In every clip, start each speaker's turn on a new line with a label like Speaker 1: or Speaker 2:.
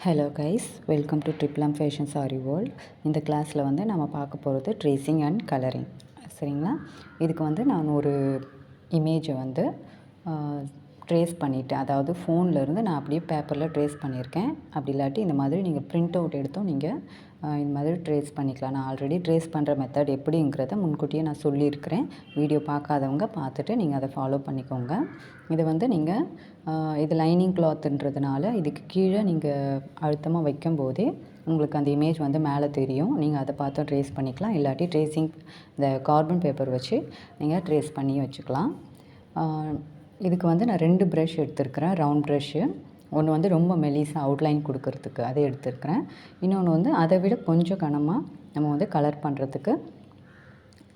Speaker 1: Hello guys welcome to Triplum fashion sari world இந்த கிளாஸில் வந்து நம்ம பார்க்க போகிறது ட்ரேசிங் அண்ட் கலரிங் சரிங்களா? இதுக்கு வந்து நான் ஒரு இமேஜை வந்து ட்ரேஸ் பண்ணிவிட்டேன் அதாவது ஃபோனில் இருந்து நான் அப்படியே பேப்பரில் ட்ரேஸ் பண்ணியிருக்கேன். அப்படி இல்லாட்டி இந்த மாதிரி நீங்கள் பிரிண்ட் அவுட் எடுத்தும் நீங்கள் இந்த மாதிரி ட்ரேஸ் பண்ணிக்கலாம். நான் ஆல்ரெடி ட்ரேஸ் பண்ணுற மெத்தட் எப்படிங்கிறத முன்கூட்டியே நான் சொல்லியிருக்கிறேன். வீடியோ பார்க்காதவங்க பார்த்துட்டு நீங்கள் அதை ஃபாலோ பண்ணிக்கோங்க. இது வந்து நீங்கள் இது லைனிங் கிளாத்துன்றதுனால இதுக்கு கீழே நீங்கள் அழுத்தமாக வைக்கும் போதே உங்களுக்கு அந்த இமேஜ் வந்து மேலே தெரியும். நீங்கள் அதை பார்த்து ட்ரேஸ் பண்ணிக்கலாம். இல்லாட்டி ட்ரேசிங் இந்த கார்பன் பேப்பர் வச்சு நீங்கள் ட்ரேஸ் பண்ணி வச்சுக்கலாம். இதுக்கு வந்து நான் ரெண்டு ப்ரஷ் எடுத்துருக்கிறேன் ரவுண்ட் ப்ரஷ்ஷு ஒன்று வந்து ரொம்ப மெலிசாக அவுட்லைன் கொடுக்கறதுக்கு அதை எடுத்துருக்கிறேன். இன்னொன்று வந்து அதை விட கொஞ்சம் கனமாக நம்ம வந்து கலர் பண்ணுறதுக்கு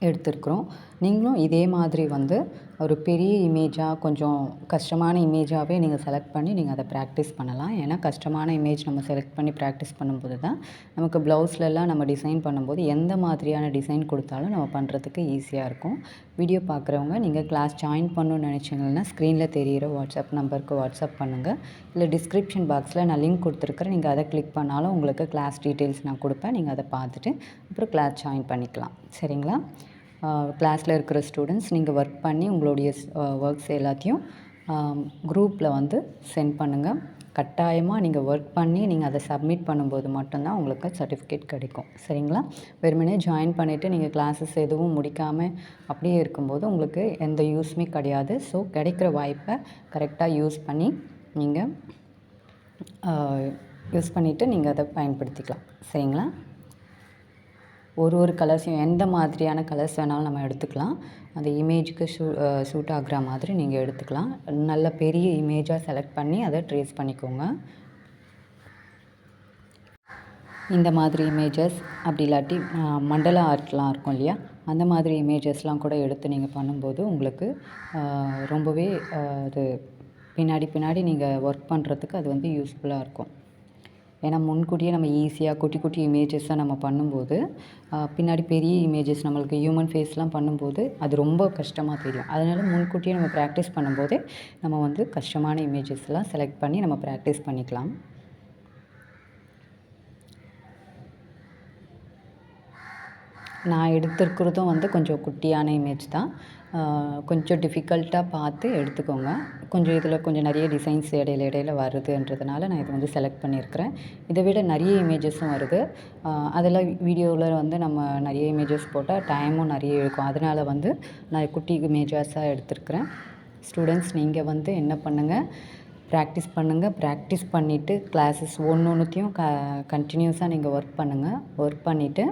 Speaker 1: எடுத்துருக்குறோம். நீங்களும் இதே மாதிரி வந்து ஒரு பெரிய இமேஜாக கொஞ்சம் கஷ்டமான இமேஜாகவே நீங்கள் செலக்ட் பண்ணி நீங்கள் அதை ப்ராக்டிஸ் பண்ணலாம். ஏன்னா கஷ்டமான இமேஜ் நம்ம செலக்ட் பண்ணி ப்ராக்டிஸ் பண்ணும்போது தான் நமக்கு ப்ளவுஸ்லலாம் நம்ம டிசைன் பண்ணும்போது எந்த மாதிரியான டிசைன் கொடுத்தாலும் நம்ம பண்ணுறதுக்கு ஈஸியாக இருக்கும். வீடியோ பார்க்குறவங்க நீங்கள் கிளாஸ் ஜாயின் பண்ணணும்னு நினச்சிங்கன்னா ஸ்க்ரீனில் தெரிகிற வாட்ஸ்அப் நம்பருக்கு வாட்ஸ்அப் பண்ணுங்கள் இல்லை டிஸ்கிரிப்ஷன் பாக்ஸில் நான் லிங்க் கொடுத்துருக்குறேன். நீங்கள் அதை கிளிக் பண்ணாலும் உங்களுக்கு கிளாஸ் டீட்டெயில்ஸ் நான் கொடுப்பேன். நீங்கள் அதை பார்த்துட்டு அப்புறம் கிளாஸ் ஜாயின் பண்ணிக்கலாம். சரிங்களா? கிளாஸில் இருக்கிற ஸ்டூடெண்ட்ஸ் நீங்கள் ஒர்க் பண்ணி உங்களுடைய ஒர்க்ஸ் எல்லாத்தையும் குரூப்பில் வந்து சென்ட் பண்ணுங்கள் கட்டாயமாக நீங்கள் ஒர்க் பண்ணி நீங்கள் அதை சப்மிட் பண்ணும்போது மட்டும்தான் உங்களுக்கு சர்டிஃபிகேட் கிடைக்கும். சரிங்களா? வெறுமனே ஜாயின் பண்ணிவிட்டு நீங்கள் கிளாஸஸ் எதுவும் முடிக்காமல் அப்படியே இருக்கும்போது உங்களுக்கு எந்த யூஸுமே கிடையாது. ஸோ கிடைக்கிற வாய்ப்பை கரெக்டாக யூஸ் பண்ணி நீங்கள் யூஸ் பண்ணிவிட்டு நீங்கள் அதை பயன்படுத்திக்கலாம். சரிங்களா? ஒரு ஒரு கலர்ஸையும் எந்த மாதிரியான கலர்ஸ் வேணாலும் நம்ம எடுத்துக்கலாம். அந்த இமேஜுக்கு ஷூ சூட் ஆகிற மாதிரி நீங்கள் எடுத்துக்கலாம். நல்ல பெரிய இமேஜாக செலக்ட் பண்ணி அதை ட்ரேஸ் பண்ணிக்கோங்க. இந்த மாதிரி இமேஜஸ் அப்படி இல்லாட்டி மண்டல ஆர்ட்லாம் இருக்கும் இல்லையா? அந்த மாதிரி இமேஜஸ்லாம் கூட எடுத்து நீங்கள் பண்ணும்போது உங்களுக்கு ரொம்பவே அது பின்னாடி பின்னாடி நீங்கள் ஒர்க் பண்ணுறதுக்கு அது வந்து யூஸ்ஃபுல்லாக இருக்கும். ஏன்னா முன்கூட்டியே நம்ம ஈஸியாக குட்டி குட்டி இமேஜஸாக நம்ம பண்ணும்போது பின்னாடி பெரிய இமேஜஸ் நம்மளுக்கு ஹியூமன் ஃபேஸ்லாம் பண்ணும்போது அது ரொம்ப கஷ்டமாக தெரியும். அதனால் முன்கூட்டியே நம்ம ப்ராக்டிஸ் பண்ணும்போதே நம்ம வந்து கஷ்டமான இமேஜஸ்லாம் செலக்ட் பண்ணி நம்ம ப்ராக்டிஸ் பண்ணிக்கலாம். நான் எடுத்திருக்கிறதும் வந்து கொஞ்சம் குட்டியான இமேஜ் தான். கொஞ்சம் டிஃபிகல்ட்டாக பார்த்து எடுத்துக்கோங்க. கொஞ்சம் இதில் கொஞ்சம் நிறைய டிசைன்ஸ் இடையில இடையில வருதுன்றதுனால நான் இதை வந்து செலக்ட் பண்ணியிருக்கிறேன். இதை விட நிறைய இமேஜஸும் வருது. அதெல்லாம் வீடியோவில் வந்து நம்ம நிறைய இமேஜஸ் போட்டால் டைமும் நிறைய இருக்கும் அதனால் வந்து நான் குட்டி இமேஜஸாக எடுத்திருக்கிறேன். ஸ்டூடெண்ட்ஸ் நீங்கள் வந்து என்ன பண்ணுங்கள் ப்ராக்டிஸ் பண்ணுங்கள் ப்ராக்டிஸ் பண்ணிவிட்டு கிளாஸஸ் ஒன்று ஒன்றுத்தையும் க கண்டினியூஸாக நீங்கள் ஒர்க் பண்ணுங்கள் ஒர்க் பண்ணிவிட்டு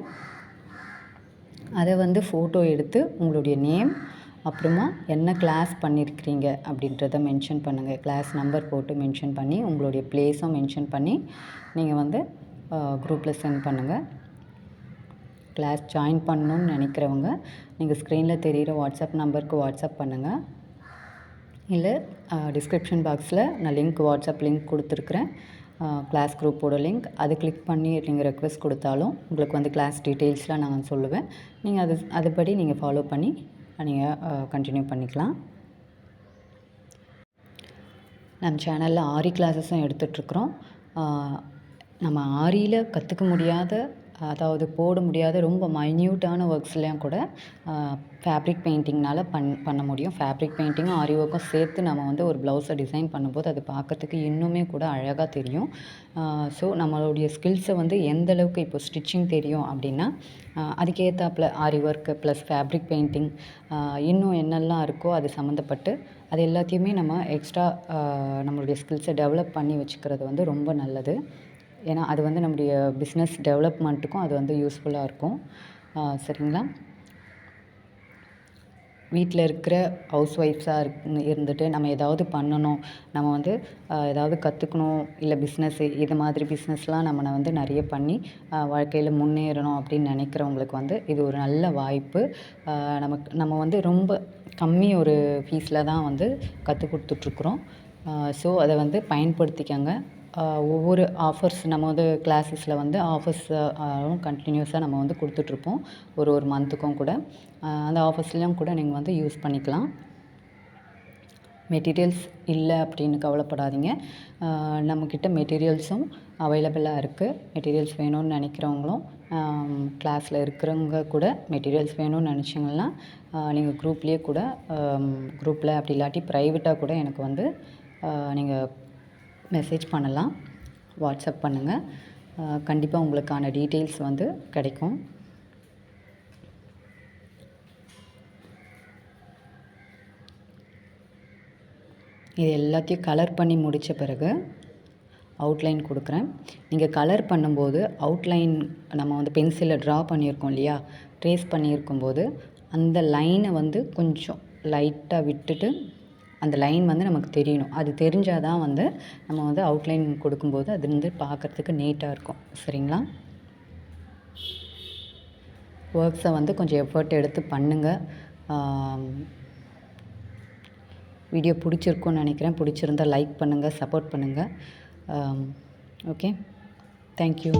Speaker 1: அதை வந்து ஃபோட்டோ எடுத்து உங்களுடைய நேம் அப்புறமா என்ன கிளாஸ் பண்ணியிருக்கிறீங்க அப்படின்றத மென்ஷன் பண்ணுங்கள் கிளாஸ் நம்பர் போட்டு மென்ஷன் பண்ணி உங்களுடைய ப்ளேஸும் மென்ஷன் பண்ணி நீங்கள் வந்து குரூப்பில் சென்ட் பண்ணுங்கள் கிளாஸ் ஜாயின் பண்ணணுன்னு நினைக்கிறவங்க நீங்கள் ஸ்க்ரீனில் தெரிகிற வாட்ஸ்அப் நம்பருக்கு வாட்ஸ்அப் பண்ணுங்கள் இல்லை டிஸ்கிரிப்ஷன் பாக்ஸில் நான் லிங்க் வாட்ஸ்அப் லிங்க் கொடுத்துருக்குறேன். கிளாஸ் குரூப்போட லிங்க் அது கிளிக் பண்ணி நீங்கள் ரெக்வஸ்ட் கொடுத்தாலும் உங்களுக்கு வந்து கிளாஸ் டீட்டெயில்ஸ்லாம் நான் சொல்லுவேன். நீங்கள் அது அதுபடி நீங்கள் ஃபாலோ பண்ணி நீங்கள் கண்டினியூ பண்ணிக்கலாம். நம்ம சேனலில் ஆரி கிளாஸஸும் எடுத்துகிட்ருக்குறோம் நம்ம ஆரியில் கற்றுக்க முடியாத அதாவது போட முடியாத ரொம்ப மைன்யூட்டான ஒர்க்ஸ்லாம் கூட ஃபேப்ரிக் பெயிண்டிங்னால் பண் பண்ண முடியும். ஃபேப்ரிக் பெயிண்டிங்கும் ஆரி ஒர்க்கும் சேர்த்து நம்ம வந்து ஒரு ப்ளவுஸை டிசைன் பண்ணும்போது அது பார்க்கறதுக்கு இன்னுமே கூட அழகாக தெரியும். ஸோ நம்மளுடைய ஸ்கில்ஸை வந்து எந்த அளவுக்கு இப்போ ஸ்டிச்சிங் தெரியும் அப்படின்னா அதுக்கேற்றாப்புல Aari work plus fabric painting இன்னும் என்னெல்லாம் இருக்கோ அது சம்மந்தப்பட்டு அது எல்லாத்தையுமே நம்ம எக்ஸ்ட்ரா நம்மளுடைய ஸ்கில்ஸை டெவலப் பண்ணி வச்சுக்கிறது வந்து ரொம்ப நல்லது. ஏன்னா அது வந்து நம்முடைய பிஸ்னஸ் டெவலப்மெண்ட்டுக்கும் அது வந்து யூஸ்ஃபுல்லாக இருக்கும். சரிங்களா? வீட்டில் இருக்கிற ஹவுஸ் ஒய்ஃப்ஸாக இருக் இருந்துட்டு நம்ம ஏதாவது பண்ணணும். நம்ம வந்து ஏதாவது கற்றுக்கணும் இல்லை பிஸ்னஸ்ஸு இது மாதிரி பிஸ்னஸ்லாம் நம்ம வந்து நிறைய பண்ணி வாழ்க்கையில் முன்னேறணும் அப்படின்னு நினைக்கிறவங்களுக்கு வந்து இது ஒரு நல்ல வாய்ப்பு. நமக்கு நம்ம வந்து ரொம்ப கம்மி ஒரு ஃபீஸில் தான் வந்து கற்றுக் கொடுத்துட்ருக்குறோம் ஸோ அதை வந்து பயன்படுத்திக்கங்க. ஒவ்வொரு ஆஃபர்ஸ் நம்ம வந்து கிளாஸஸில் வந்து ஆஃபர்ஸ் கண்டினியூஸாக நம்ம வந்து கொடுத்துட்ருப்போம். ஒரு ஒரு மந்த்துக்கும் கூட. அந்த ஆஃபர்ஸ்லேயும் கூட நீங்கள் வந்து யூஸ் பண்ணிக்கலாம். மெட்டீரியல்ஸ் இல்லை அப்படின்னு கவலைப்படாதீங்க. நம்மக்கிட்ட மெட்டீரியல்ஸும் அவைலபிளாக இருக்குது மெட்டீரியல்ஸ் வேணும்னு நினைக்கிறவங்களும் கிளாஸில் இருக்கிறவங்க கூட மெட்டீரியல்ஸ் வேணும்னு நினச்சிங்கன்னா நீங்கள் குரூப்லேயே கூட குரூப்பில் அப்படி இல்லாட்டி ப்ரைவேட்டாக கூட எனக்கு வந்து நீங்கள் மெசேஜ் பண்ணலாம். வாட்ஸ்அப் பண்ணுங்கள் கண்டிப்பாக உங்களுக்கான டீட்டெயில்ஸ் வந்து கிடைக்கும். இது எல்லாத்தையும் கலர் பண்ணி முடித்த பிறகு அவுட்லைன் கொடுக்குறேன். நீங்கள் கலர் பண்ணும்போது அவுட்லைன் நம்ம வந்து பென்சிலில் ட்ரா பண்ணியிருக்கோம் இல்லையா? ட்ரேஸ் பண்ணியிருக்கும்போது அந்த லைனை வந்து கொஞ்சம் லைட்டாக விட்டுட்டு அந்த லைன் வந்து நமக்கு தெரியணும். அது தெரிஞ்சால் தான் வந்து நம்ம வந்து அவுட்லைன் கொடுக்கும்போது அது வந்து பார்க்குறதுக்கு நீட்டாக இருக்கும். சரிங்களா? ஒர்க்ஸை வந்து கொஞ்சம் எஃபர்ட் எடுத்து பண்ணுங்கள் வீடியோ பிடிச்சிருக்குன்னு நினைக்கிறேன். பிடிச்சிருந்தா லைக் பண்ணுங்கள் சப்போர்ட் பண்ணுங்கள் ஓகே தேங்க்யூ